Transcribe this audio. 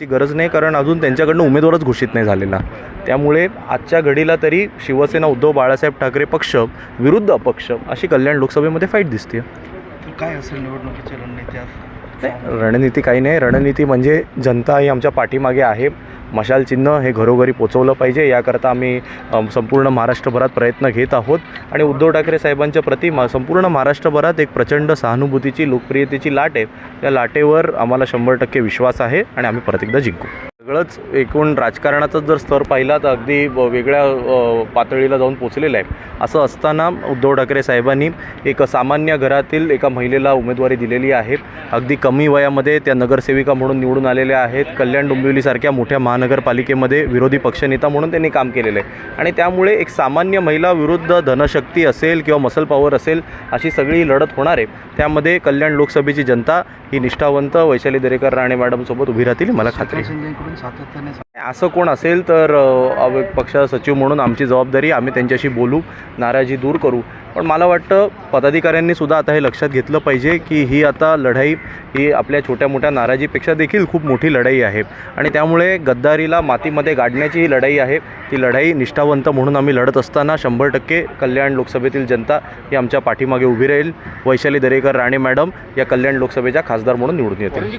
ची गरज नाही कारण अजून त्यांच्याकडनं उमेदवारच घोषित नाही झालेला. त्यामुळे आजच्या घडीला तरी शिवसेना उद्धव बाळासाहेब ठाकरे पक्ष विरुद्ध अपक्ष अशी कल्याण लोकसभेमध्ये फाईट दिसते काय असेल निवडणुकीची रणनीती रणनीती काही नाही. रणनीती म्हणजे जनता ही आमच्या पाठीमागे आहे. मशाल चिन्ह हे घरोघरी पोचवलं पाहिजे. याकरता आम्ही संपूर्ण महाराष्ट्रभरात प्रयत्न घेत आहोत. आणि उद्धव ठाकरे साहेबांच्या प्रति मा संपूर्ण महाराष्ट्रभरात एक प्रचंड सहानुभूतीची लोकप्रियतेची लाट आहे. त्या लाटेवर आम्हाला शंभर टक्के विश्वास आहे आणि आम्ही परत एकदा जिंकू. सगळंच एकूण राजकारणाचा जर स्तर पाहिला तर अगदी वेगळ्या पातळीला जाऊन पोचलेलं आहे. असं असताना उद्धव ठाकरे साहेबांनी एक सामान्य घरातील एका महिलेला उमेदवारी दिलेली आहे. अगदी कमी वयामध्ये त्या नगरसेविका म्हणून निवडून आलेल्या आहेत. कल्याण डोंबिवलीसारख्या मोठ्या महानगरपालिकेमध्ये विरोधी पक्षनेता म्हणून त्यांनी काम केलेलं आहे. आणि त्यामुळे एक सामान्य महिला विरुद्ध धनशक्ती असेल किंवा मसल पॉवर असेल अशी सगळी लढत होणार आहे. त्यामध्ये कल्याण लोकसभेची जनता ही निष्ठावंत वैशाली दरेकर राणे मॅडमसोबत उभी राहतील. मला खात्री सातत्याने असं कोण असेल तर पक्ष पक्षाचा सचिव म्हणून आमची जबाबदारी आम्ही त्यांच्याशी बोलू नाराजी दूर करू. पण मला वाटतं पदाधिकाऱ्यांनी सुद्धा आता हे लक्षात घेतलं पाहिजे की ही आता लढाई ही आपल्या छोट्या मोठ्या नाराजीपेक्षा देखील खूप मोठी लढाई आहे. आणि त्यामुळे गद्दारीला मातीमध्ये गाडण्याची ही लढाई आहे. ती लढाई निष्ठावंत म्हणून आम्ही लढत असताना शंभर टक्के कल्याण लोकसभेतील जनता ही आमच्या पाठीमागे उभी राहील. वैशाली दरेकर राणे मॅडम या कल्याण लोकसभेच्या खासदार म्हणून निवडून येतील.